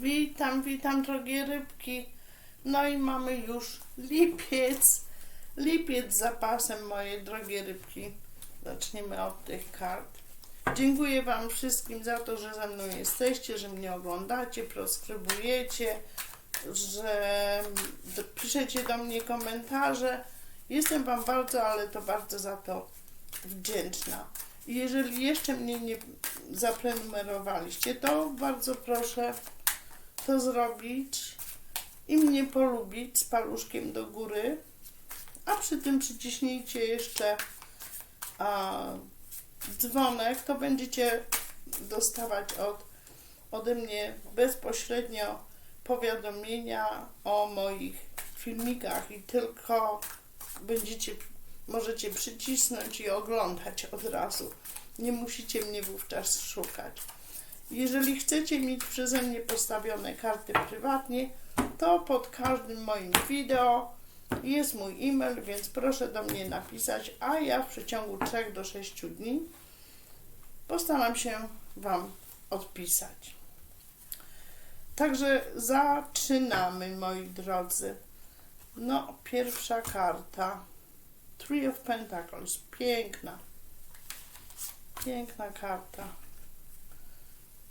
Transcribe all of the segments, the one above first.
Witam, witam drogie rybki. No i mamy już lipiec. Lipiec z zapasem moje drogie rybki. Zaczniemy od tych kart. Dziękuję Wam wszystkim za to, że ze mną jesteście, że mnie oglądacie, proskrybujecie, że piszecie do mnie komentarze. Jestem Wam bardzo, ale to bardzo za to wdzięczna. Jeżeli jeszcze mnie nie zaprenumerowaliście, to bardzo proszę to zrobić i mnie polubić z paluszkiem do góry, a przy tym przyciśnijcie jeszcze a, dzwonek, to będziecie dostawać od, ode mnie bezpośrednio powiadomienia o moich filmikach i tylko będziecie, możecie przycisnąć i oglądać od razu. Nie musicie mnie wówczas szukać. Jeżeli chcecie mieć przeze mnie postawione karty prywatnie, to pod każdym moim wideo jest mój e-mail, więc proszę do mnie napisać, a ja w przeciągu 3 do 6 dni postaram się Wam odpisać. Także zaczynamy, moi drodzy. No, pierwsza karta. Three of Pentacles. Piękna. Piękna karta.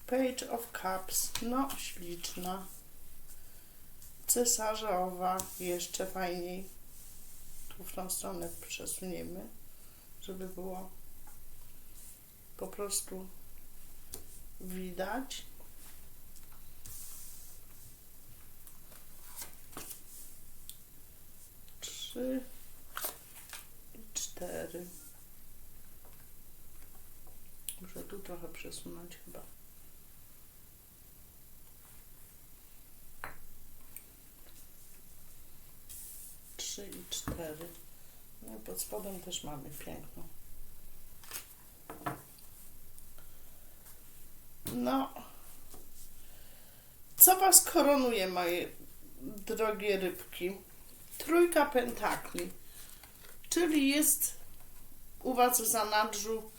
Page of Cups. No, śliczna. Cesarzowa. Jeszcze fajniej. Tu w tą stronę przesuniemy, żeby było po prostu widać. Trzy i cztery. Muszę tu trochę przesunąć chyba. Trzy i cztery. Pod spodem też mamy piękną. No. Co Was koronuje, moje drogie rybki? Trójka pentakli. Czyli jest u Was w zanadrzu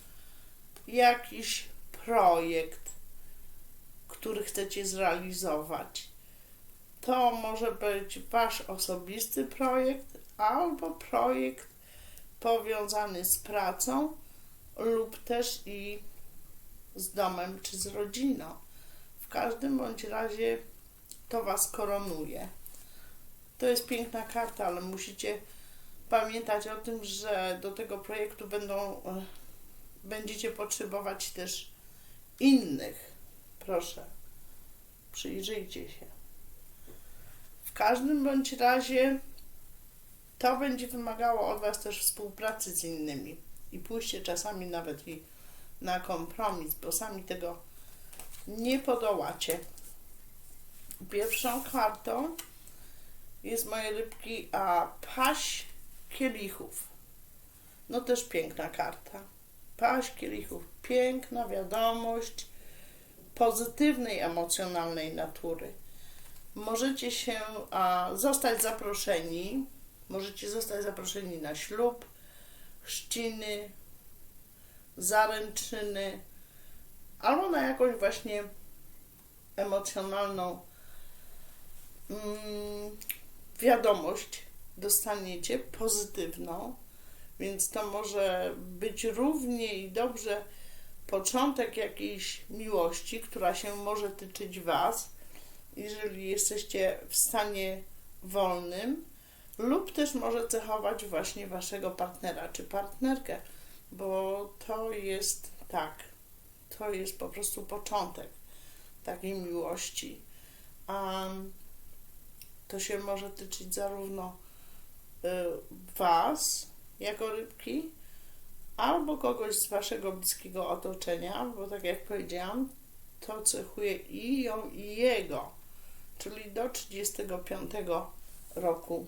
jakiś projekt, który chcecie zrealizować. To może być Wasz osobisty projekt albo projekt powiązany z pracą lub też i z domem czy z rodziną. W każdym bądź razie to Was koronuje. To jest piękna karta, ale musicie pamiętać o tym, że do tego projektu będą, e, będziecie potrzebować też innych. Proszę, przyjrzyjcie się. W każdym bądź razie to będzie wymagało od Was też współpracy z innymi i pójście czasami nawet i na kompromis, bo sami tego nie podołacie. Pierwszą kartą jest moje rybki, a paść kielichów. No też piękna karta. Paść kielichów. Piękna wiadomość pozytywnej, emocjonalnej natury. Możecie się a, zostać zaproszeni, możecie zostać zaproszeni na ślub, chrzciny, zaręczyny, albo na jakąś właśnie emocjonalną mm, wiadomość dostaniecie, pozytywną, więc to może być równie i dobrze początek jakiejś miłości, która się może tyczyć Was, jeżeli jesteście w stanie wolnym, lub też może cechować właśnie Waszego partnera czy partnerkę bo to jest tak, to jest po prostu początek takiej miłości. Um, to się może tyczyć zarówno y, Was, jako rybki, albo kogoś z Waszego bliskiego otoczenia, bo tak jak powiedziałam, to cechuje i ją, i jego, czyli do 35 roku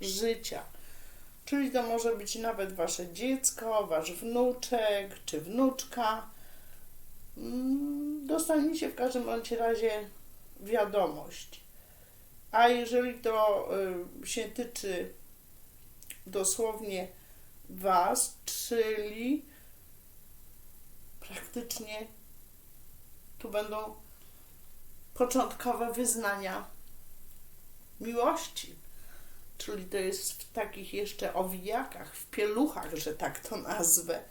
życia. Czyli to może być nawet wasze dziecko, wasz wnuczek czy wnuczka. Mm, Dostaniecie w każdym bądź razie wiadomość. A jeżeli to y, się tyczy dosłownie was, czyli praktycznie tu będą początkowe wyznania miłości. Czyli to jest w takich jeszcze owijakach, w pieluchach, że tak to nazwę.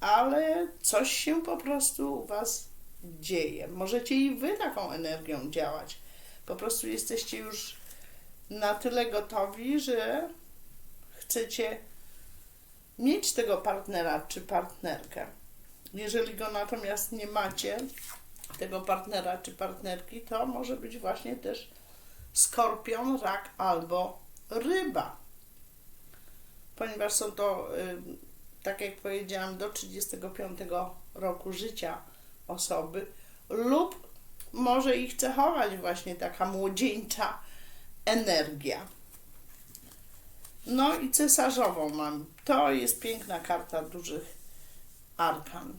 Ale coś się po prostu u Was dzieje. Możecie i Wy taką energią działać. Po prostu jesteście już na tyle gotowi, że chcecie mieć tego partnera czy partnerkę. Jeżeli go natomiast nie macie, tego partnera czy partnerki, to może być właśnie też skorpion, rak albo ryba. Ponieważ są to, tak jak powiedziałam, do 35 roku życia osoby, lub może ich cechować właśnie taka młodzieńcza energia. No i cesarzową mam. To jest piękna karta dużych arkan.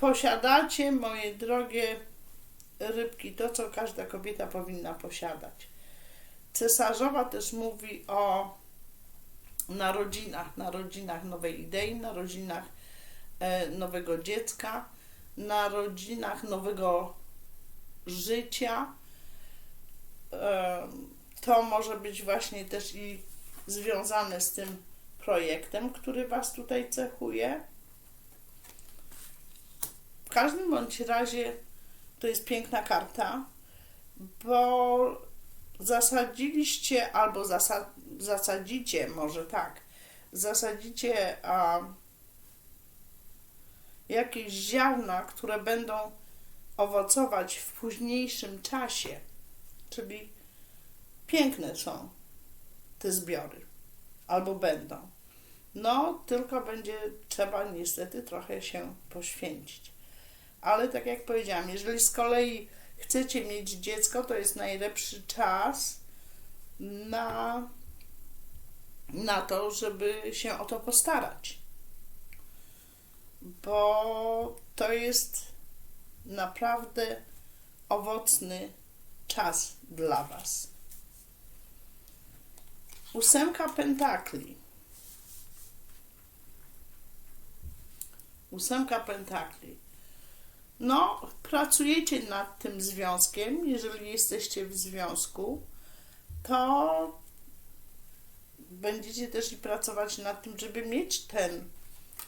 Posiadacie, moje drogie rybki, to co każda kobieta powinna posiadać. Cesarzowa też mówi o narodzinach, narodzinach nowej idei, narodzinach e, nowego dziecka, narodzinach nowego życia. E, to może być właśnie też i związane z tym projektem, który Was tutaj cechuje. W każdym bądź razie to jest piękna karta, bo zasadziliście albo zasa zasadzicie, może tak, zasadzicie a, jakieś ziarna, które będą owocować w późniejszym czasie, czyli piękne są te zbiory, albo będą. No, tylko będzie trzeba niestety trochę się poświęcić. Ale tak jak powiedziałam, jeżeli z kolei chcecie mieć dziecko, to jest najlepszy czas na, na to, żeby się o to postarać. Bo to jest naprawdę owocny czas dla Was. Ósemka pentakli. Ósemka pentakli. No, pracujecie nad tym związkiem. Jeżeli jesteście w związku, to będziecie też i pracować nad tym, żeby mieć ten,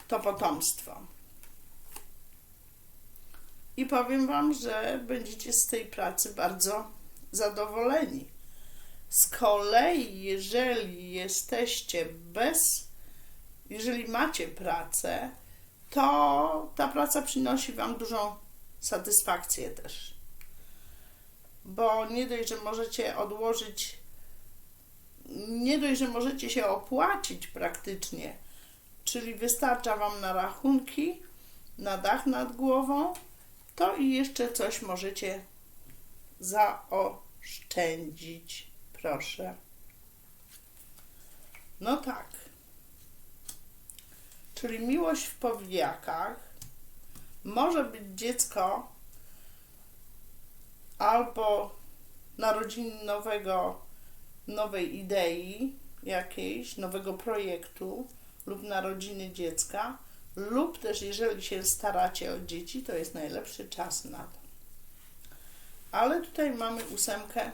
to potomstwo. I powiem Wam, że będziecie z tej pracy bardzo zadowoleni. Z kolei, jeżeli jesteście bez, jeżeli macie pracę, to ta praca przynosi Wam dużą satysfakcję też. Bo nie dość, że możecie odłożyć, nie dość, że możecie się opłacić praktycznie, czyli wystarcza Wam na rachunki, na dach nad głową, to i jeszcze coś możecie zaoszczędzić. Proszę. No tak. Czyli miłość w powijakach. Może być dziecko albo narodziny nowego, nowej idei jakiejś, nowego projektu lub narodziny dziecka, lub też jeżeli się staracie o dzieci, to jest najlepszy czas na to. Ale tutaj mamy ósemkę,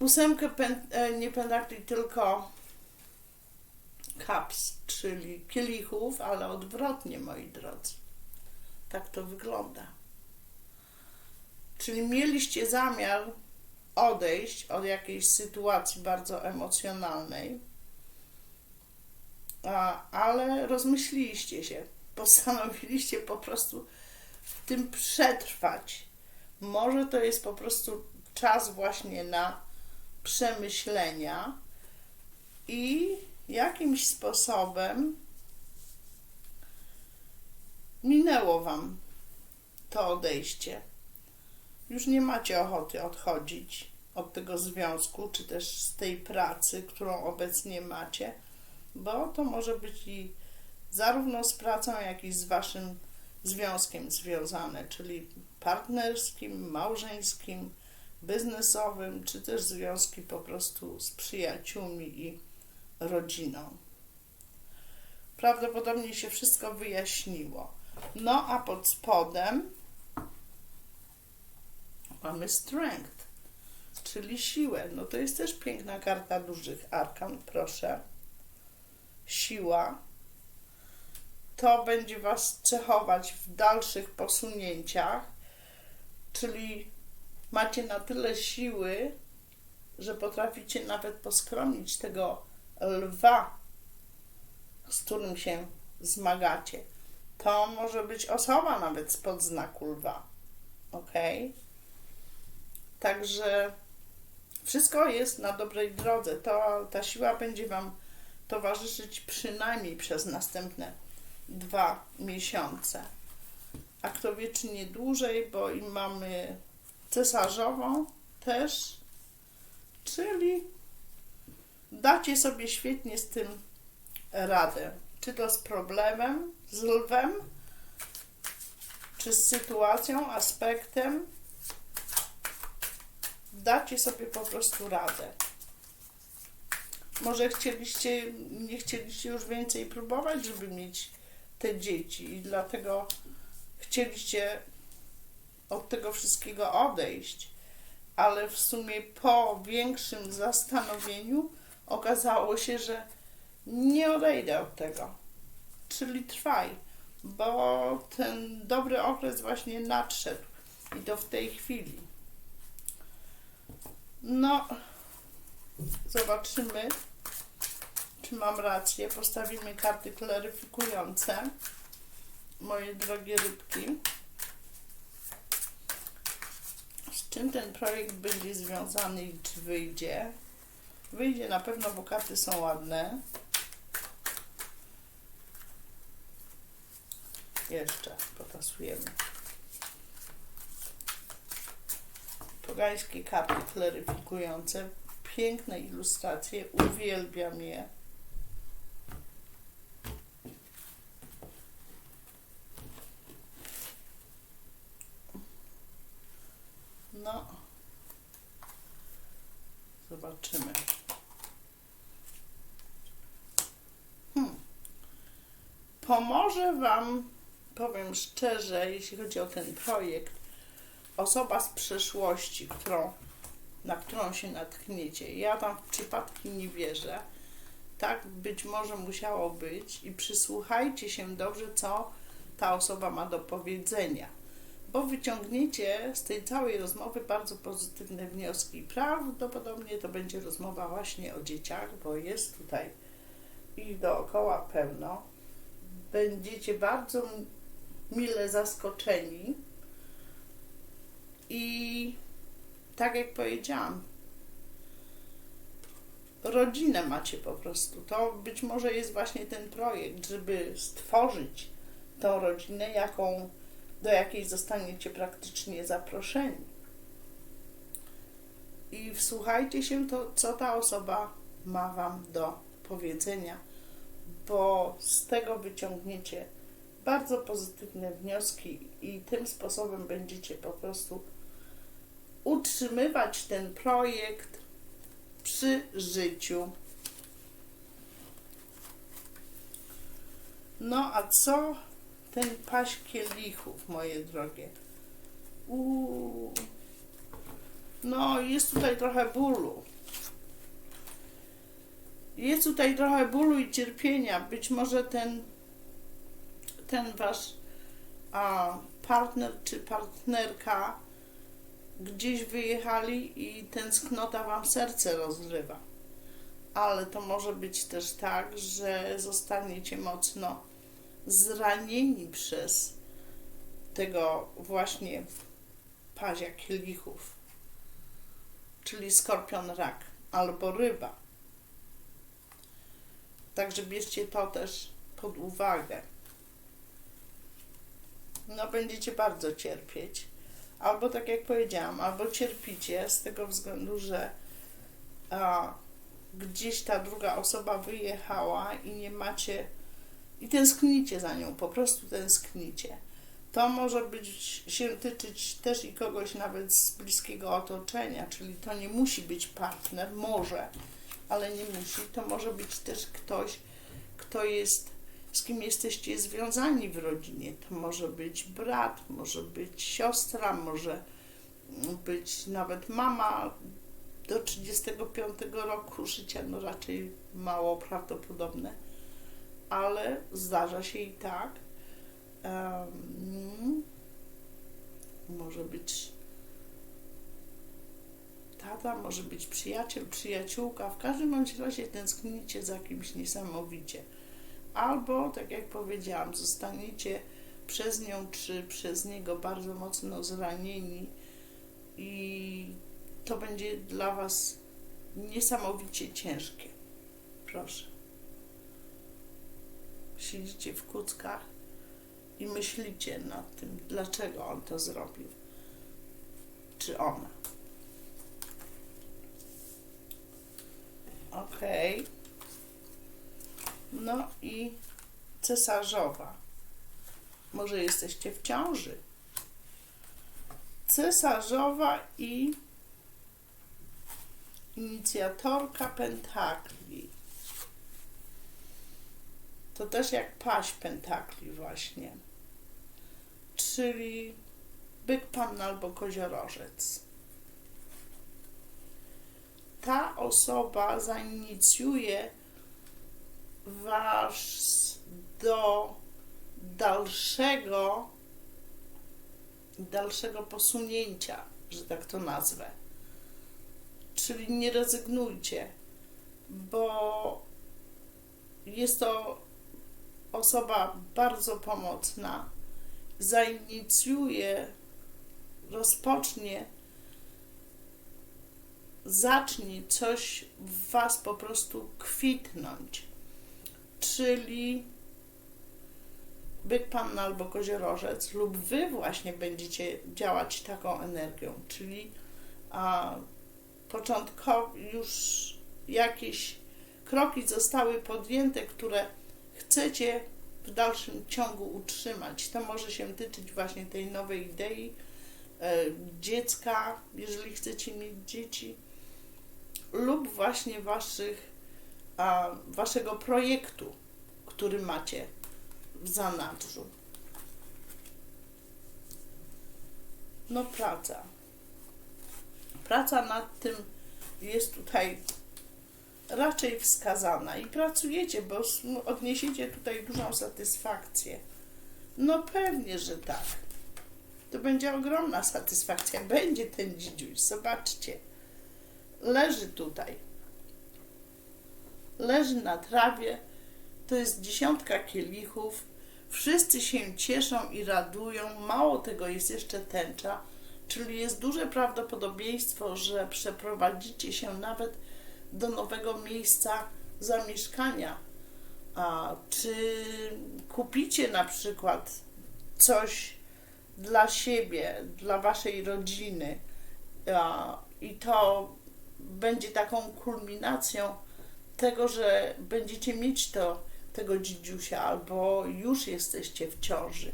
ósemkę e, nie pentakli, tylko cups, czyli kielichów, ale odwrotnie, moi drodzy. Tak to wygląda. Czyli mieliście zamiar odejść od jakiejś sytuacji bardzo emocjonalnej, a, ale rozmyśliliście się, postanowiliście po prostu w tym przetrwać. Może to jest po prostu czas właśnie na przemyślenia i jakimś sposobem minęło Wam to odejście. Już nie macie ochoty odchodzić od tego związku, czy też z tej pracy, którą obecnie macie, bo to może być i zarówno z pracą, jak i z Waszym związkiem związane, czyli partnerskim, małżeńskim, biznesowym, czy też związki po prostu z przyjaciółmi i rodziną. Prawdopodobnie się wszystko wyjaśniło. No a pod spodem mamy strength, czyli siłę. No to jest też piękna karta dużych arkan, proszę. Siła. To będzie Was cechować w dalszych posunięciach, czyli macie na tyle siły, że potraficie nawet poskromić tego lwa, z którym się zmagacie. To może być osoba nawet spod znaku lwa. Ok? Także wszystko jest na dobrej drodze. To, ta siła będzie Wam towarzyszyć przynajmniej przez następne dwa miesiące. A kto wie, czy nie dłużej, bo i mamy cesarzową też, czyli dacie sobie świetnie z tym radę. Czy to z problemem, z lwem, czy z sytuacją, aspektem, dacie sobie po prostu radę. Może chcieliście, nie chcieliście już więcej próbować, żeby mieć te dzieci i dlatego chcieliście od tego wszystkiego odejść, ale w sumie po większym zastanowieniu okazało się, że nie odejdę od tego. Czyli trwaj, bo ten dobry okres właśnie nadszedł i to w tej chwili. No, zobaczymy, czy mam rację. Postawimy karty klaryfikujące, moje drogie rybki. Z czym ten projekt będzie związany i czy wyjdzie? Wyjdzie na pewno, bo karty są ładne. Jeszcze potasujemy. Pogańskie karty klaryfikujące. Piękne ilustracje. Uwielbiam je. No. Zobaczymy. Hmm. Pomoże Wam, powiem szczerze, jeśli chodzi o ten projekt, osoba z przeszłości, którą, na którą się natkniecie. Ja tam w przypadki nie wierzę. Tak być może musiało być i przysłuchajcie się dobrze, co ta osoba ma do powiedzenia bo wyciągniecie z tej całej rozmowy bardzo pozytywne wnioski. Prawdopodobnie to będzie rozmowa właśnie o dzieciach, bo jest tutaj ich dookoła pełno. Będziecie bardzo mile zaskoczeni i tak jak powiedziałam, rodzinę macie po prostu. To być może jest właśnie ten projekt, żeby stworzyć tą rodzinę, jaką do jakiej zostaniecie praktycznie zaproszeni. I wsłuchajcie się to, co ta osoba ma Wam do powiedzenia, bo z tego wyciągniecie bardzo pozytywne wnioski i tym sposobem będziecie po prostu utrzymywać ten projekt przy życiu. No a co ten paść kielichów, moje drogie. Uuu. No, jest tutaj trochę bólu. Jest tutaj trochę bólu i cierpienia. Być może ten, ten wasz a, partner czy partnerka gdzieś wyjechali i tęsknota wam serce rozrywa. Ale to może być też tak, że zostaniecie mocno zranieni przez tego właśnie pazia kielichów, czyli skorpion rak albo ryba. Także bierzcie to też pod uwagę. No, będziecie bardzo cierpieć. Albo tak jak powiedziałam, albo cierpicie z tego względu, że a, gdzieś ta druga osoba wyjechała i nie macie i tęsknicie za nią, po prostu tęsknicie. To może być, się tyczyć też i kogoś nawet z bliskiego otoczenia, czyli to nie musi być partner, może, ale nie musi. To może być też ktoś, kto jest, z kim jesteście związani w rodzinie. To może być brat, może być siostra, może być nawet mama do 35 roku życia, no raczej mało prawdopodobne, ale zdarza się i tak. Um, może być tata, może być przyjaciel, przyjaciółka. W każdym bądź razie tęsknicie za kimś niesamowicie. Albo, tak jak powiedziałam, zostaniecie przez nią czy przez niego bardzo mocno zranieni i to będzie dla Was niesamowicie ciężkie. Proszę. Siedzicie w kuckach i myślicie nad tym, dlaczego on to zrobił. Czy ona. Okej. No i cesarzowa. Może jesteście w ciąży. Cesarzowa i inicjatorka pentakli. To też jak paść pentakli właśnie. Czyli byk pan albo koziorożec. Ta osoba zainicjuje was do dalszego dalszego posunięcia, że tak to nazwę. Czyli nie rezygnujcie, bo jest to osoba bardzo pomocna, zainicjuje, rozpocznie, zacznie coś w Was po prostu kwitnąć. Czyli byk panna albo koziorożec, lub Wy właśnie będziecie działać taką energią, czyli a, początkowo już jakieś kroki zostały podjęte, które chcecie w dalszym ciągu utrzymać. To może się tyczyć właśnie tej nowej idei e, dziecka, jeżeli chcecie mieć dzieci, lub właśnie waszych, a, waszego projektu, który macie w zanadrzu. No praca. Praca nad tym jest tutaj raczej wskazana i pracujecie, bo odniesiecie tutaj dużą satysfakcję. No pewnie, że tak. To będzie ogromna satysfakcja. Będzie ten dzidziuś. Zobaczcie. Leży tutaj. Leży na trawie. To jest dziesiątka kielichów. Wszyscy się cieszą i radują. Mało tego jest jeszcze tęcza. Czyli jest duże prawdopodobieństwo, że przeprowadzicie się nawet do nowego miejsca zamieszkania. A, czy kupicie na przykład coś dla siebie, dla waszej rodziny a, i to będzie taką kulminacją tego, że będziecie mieć to, tego dzidziusia albo już jesteście w ciąży.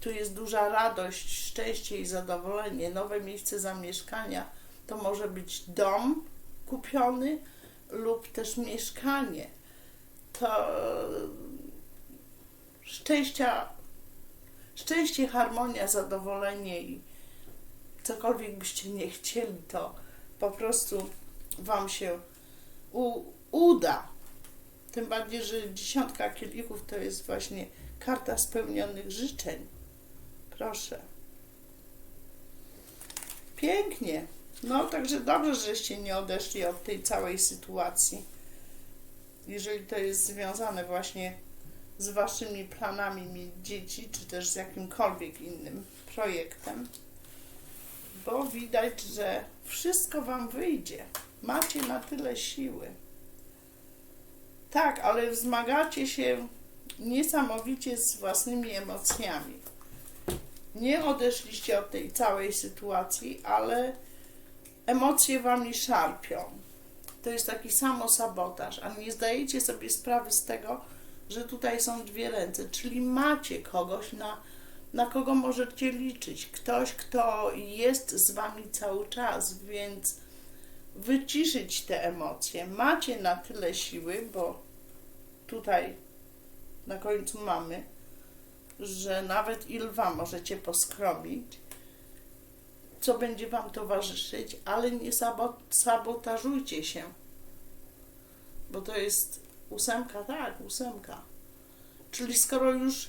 Tu jest duża radość, szczęście i zadowolenie, nowe miejsce zamieszkania. To może być dom, kupiony lub też mieszkanie, to szczęścia, szczęście, harmonia, zadowolenie i cokolwiek byście nie chcieli, to po prostu Wam się u, uda. Tym bardziej, że dziesiątka kielichów to jest właśnie karta spełnionych życzeń. Proszę. Pięknie. No, także dobrze, żeście nie odeszli od tej całej sytuacji. Jeżeli to jest związane właśnie z waszymi planami mieć dzieci, czy też z jakimkolwiek innym projektem, bo widać, że wszystko wam wyjdzie. Macie na tyle siły. Tak, ale wzmagacie się niesamowicie z własnymi emocjami. Nie odeszliście od tej całej sytuacji, ale emocje wami szarpią. To jest taki samosabotaż, a nie zdajecie sobie sprawy z tego, że tutaj są dwie ręce, czyli macie kogoś, na, na kogo możecie liczyć. Ktoś, kto jest z wami cały czas, więc wyciszyć te emocje. Macie na tyle siły, bo tutaj na końcu mamy, że nawet i lwa możecie poskrobić co będzie Wam towarzyszyć, ale nie sabo- sabotażujcie się. Bo to jest ósemka, tak, ósemka. Czyli skoro już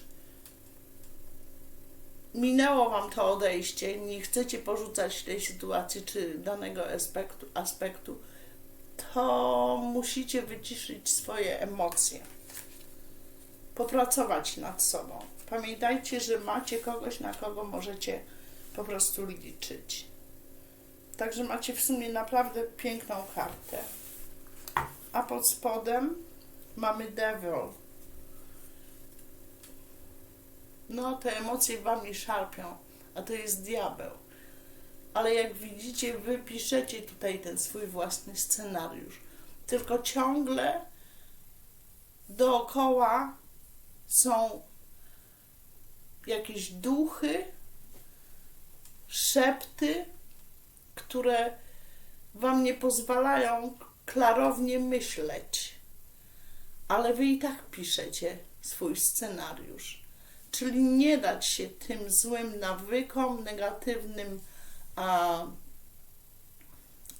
minęło Wam to odejście, nie chcecie porzucać tej sytuacji czy danego aspektu, aspektu to musicie wyciszyć swoje emocje. Popracować nad sobą. Pamiętajcie, że macie kogoś, na kogo możecie po prostu liczyć. Także macie w sumie naprawdę piękną kartę. A pod spodem mamy Devil. No, te emocje wami szarpią, a to jest diabeł. Ale jak widzicie, wy piszecie tutaj ten swój własny scenariusz. Tylko ciągle dookoła są jakieś duchy, szepty, które wam nie pozwalają klarownie myśleć. Ale wy i tak piszecie swój scenariusz. Czyli nie dać się tym złym nawykom, negatywnym, a,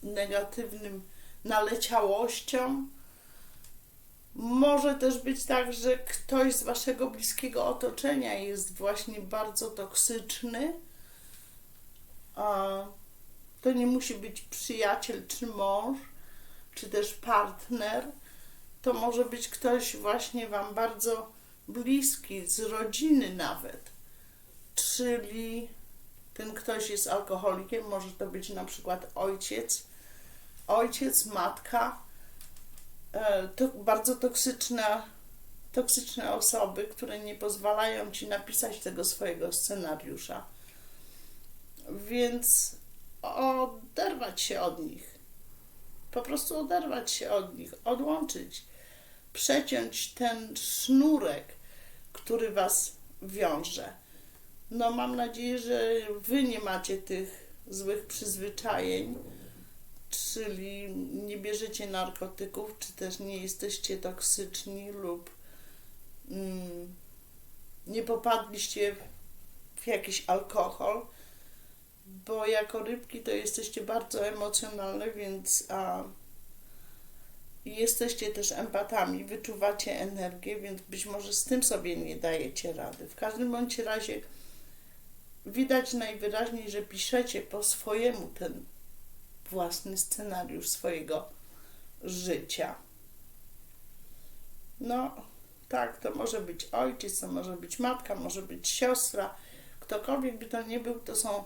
negatywnym naleciałościom. Może też być tak, że ktoś z waszego bliskiego otoczenia jest właśnie bardzo toksyczny. A to nie musi być przyjaciel czy mąż, czy też partner. To może być ktoś właśnie wam bardzo bliski, z rodziny nawet. Czyli ten ktoś jest alkoholikiem, może to być na przykład ojciec, ojciec, matka, e, to bardzo toksyczne, toksyczne osoby, które nie pozwalają ci napisać tego swojego scenariusza. Więc oderwać się od nich. Po prostu oderwać się od nich, odłączyć, przeciąć ten sznurek, który was wiąże. No, mam nadzieję, że wy nie macie tych złych przyzwyczajeń, czyli nie bierzecie narkotyków, czy też nie jesteście toksyczni lub mm, nie popadliście w jakiś alkohol, bo jako rybki to jesteście bardzo emocjonalne, więc a, jesteście też empatami, wyczuwacie energię, więc być może z tym sobie nie dajecie rady. W każdym bądź razie widać najwyraźniej, że piszecie po swojemu ten własny scenariusz swojego życia. No, tak, to może być ojciec, to może być matka, może być siostra. Ktokolwiek by to nie był, to są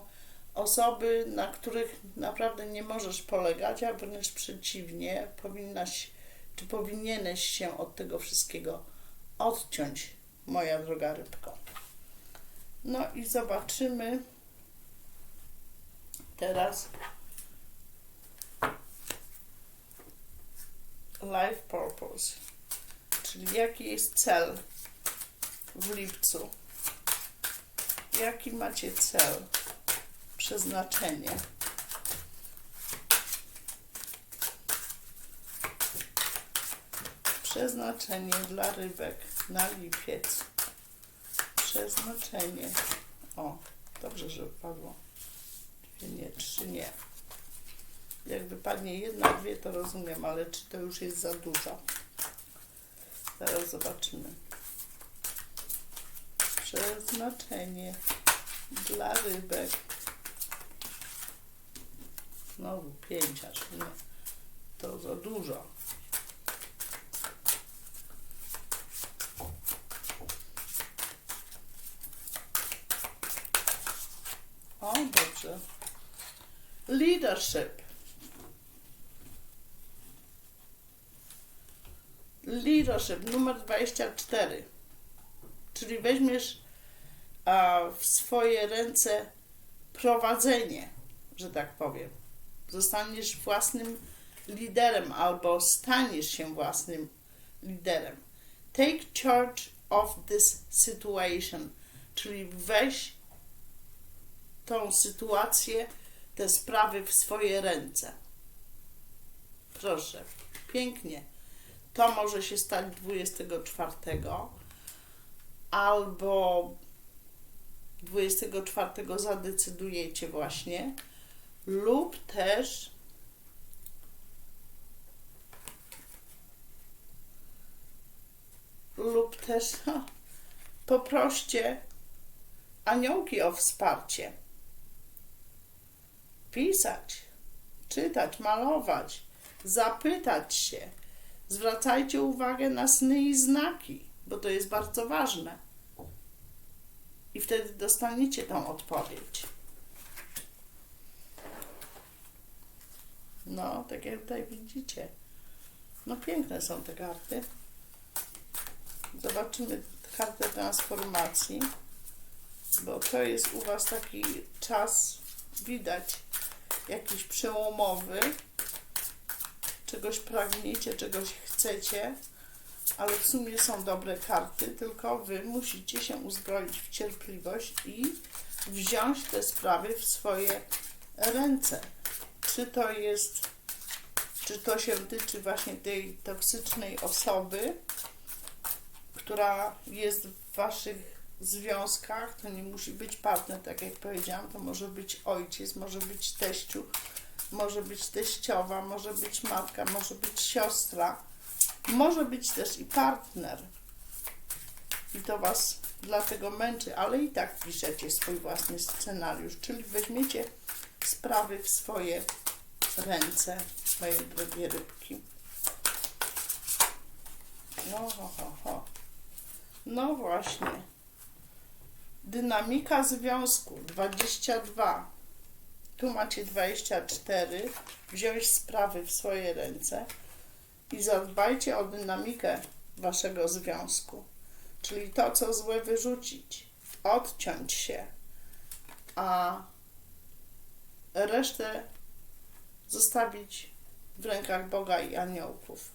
osoby, na których naprawdę nie możesz polegać, a wręcz przeciwnie, powinnaś czy powinieneś się od tego wszystkiego odciąć, moja droga rybko. No i zobaczymy teraz life purpose, czyli jaki jest cel w lipcu. Jaki macie cel, przeznaczenie? Przeznaczenie dla rybek na lipiec. Przeznaczenie. O, dobrze, że wypadło. Dwie nie, trzy nie. Jak wypadnie jedna, dwie, to rozumiem, ale czy to już jest za dużo? Zaraz zobaczymy. Przeznaczenie dla rybek. Znowu pięć aż nie. To za dużo. O, dobrze. Leadership. Leadership numer 24. Czyli weźmiesz a, w swoje ręce prowadzenie, że tak powiem. Zostaniesz własnym liderem albo staniesz się własnym liderem. Take charge of this situation, czyli weź tą sytuację, te sprawy w swoje ręce. Proszę, pięknie. To może się stać 24 albo 24 zadecydujecie właśnie, lub też lub też no, poproście aniołki o wsparcie. Pisać, czytać, malować, zapytać się. Zwracajcie uwagę na sny i znaki, bo to jest bardzo ważne. I wtedy dostaniecie tą odpowiedź. No, tak jak tutaj widzicie. No piękne są te karty. Zobaczymy kartę transformacji, bo to jest u Was taki czas, widać, jakiś przełomowy. Czegoś pragniecie, czegoś chcecie, ale w sumie są dobre karty, tylko Wy musicie się uzbroić w cierpliwość i wziąć te sprawy w swoje ręce. Czy to jest, czy to się tyczy właśnie tej toksycznej osoby, która jest w waszych związkach, to nie musi być partner, tak jak powiedziałam, to może być ojciec, może być teściu, może być teściowa, może być matka, może być siostra, może być też i partner. I to was dlatego męczy, ale i tak piszecie swój własny scenariusz, czyli weźmiecie sprawy w swoje ręce, moje drogie rybki. No, ho, ho, ho. No właśnie. Dynamika związku 22. Tu macie 24. Wziąć sprawy w swoje ręce i zadbajcie o dynamikę waszego związku. Czyli to, co złe wyrzucić, odciąć się, a resztę zostawić w rękach Boga i aniołów.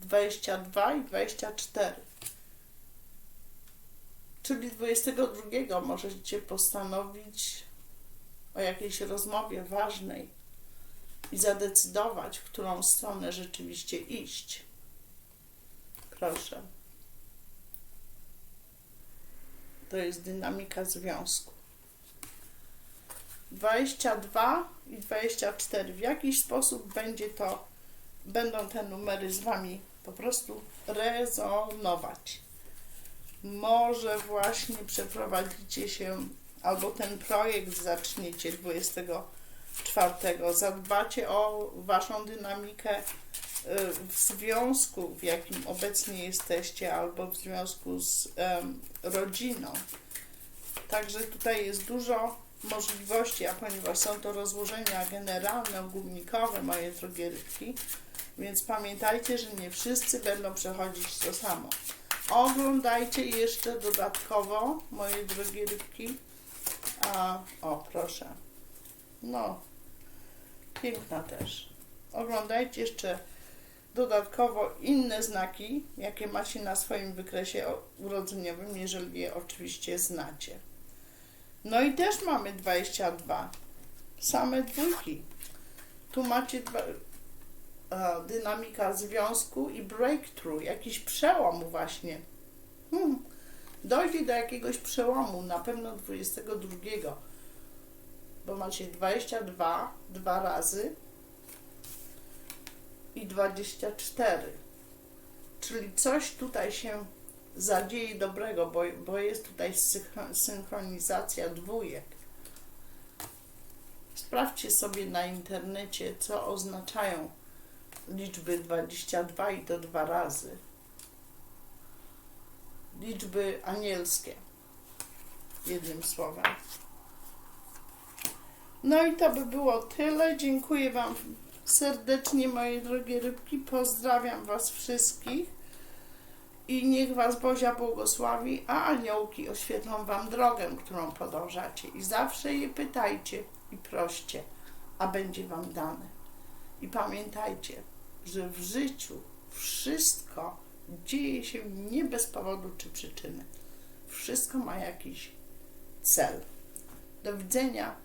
22 i 24. Czyli 22 możecie postanowić o jakiejś rozmowie ważnej i zadecydować, w którą stronę rzeczywiście iść. Proszę. To jest dynamika związku. 22 i 24. W jakiś sposób będzie to, będą te numery z Wami po prostu rezonować. Może właśnie przeprowadzicie się, albo ten projekt zaczniecie 24. Zadbacie o Waszą dynamikę y, w związku, w jakim obecnie jesteście, albo w związku z um, rodziną. Także tutaj jest dużo możliwości, a ponieważ są to rozłożenia generalne, ogólnikowe, moje drogie rybki, więc pamiętajcie, że nie wszyscy będą przechodzić to samo. Oglądajcie jeszcze dodatkowo, moje drogie rybki. A, o, proszę. No, piękna też. Oglądajcie jeszcze dodatkowo inne znaki, jakie macie na swoim wykresie urodzeniowym, jeżeli je oczywiście znacie. No i też mamy 22. Same dwójki. Tu macie dwa, e, dynamika związku i breakthrough, jakiś przełom właśnie. Hmm. Dojdzie do jakiegoś przełomu, na pewno 22, bo macie 22 dwa razy i 24. Czyli coś tutaj się zadzieje dobrego, bo, bo jest tutaj synchronizacja dwójek. Sprawdźcie sobie na internecie, co oznaczają liczby 22 i to dwa razy. Liczby anielskie. Jednym słowem. No i to by było tyle. Dziękuję Wam serdecznie, moje drogie rybki. Pozdrawiam Was wszystkich. I niech Was Bozia błogosławi, a aniołki oświetlą Wam drogę, którą podążacie. I zawsze je pytajcie i proście, a będzie Wam dane. I pamiętajcie, że w życiu wszystko dzieje się nie bez powodu czy przyczyny. Wszystko ma jakiś cel. Do widzenia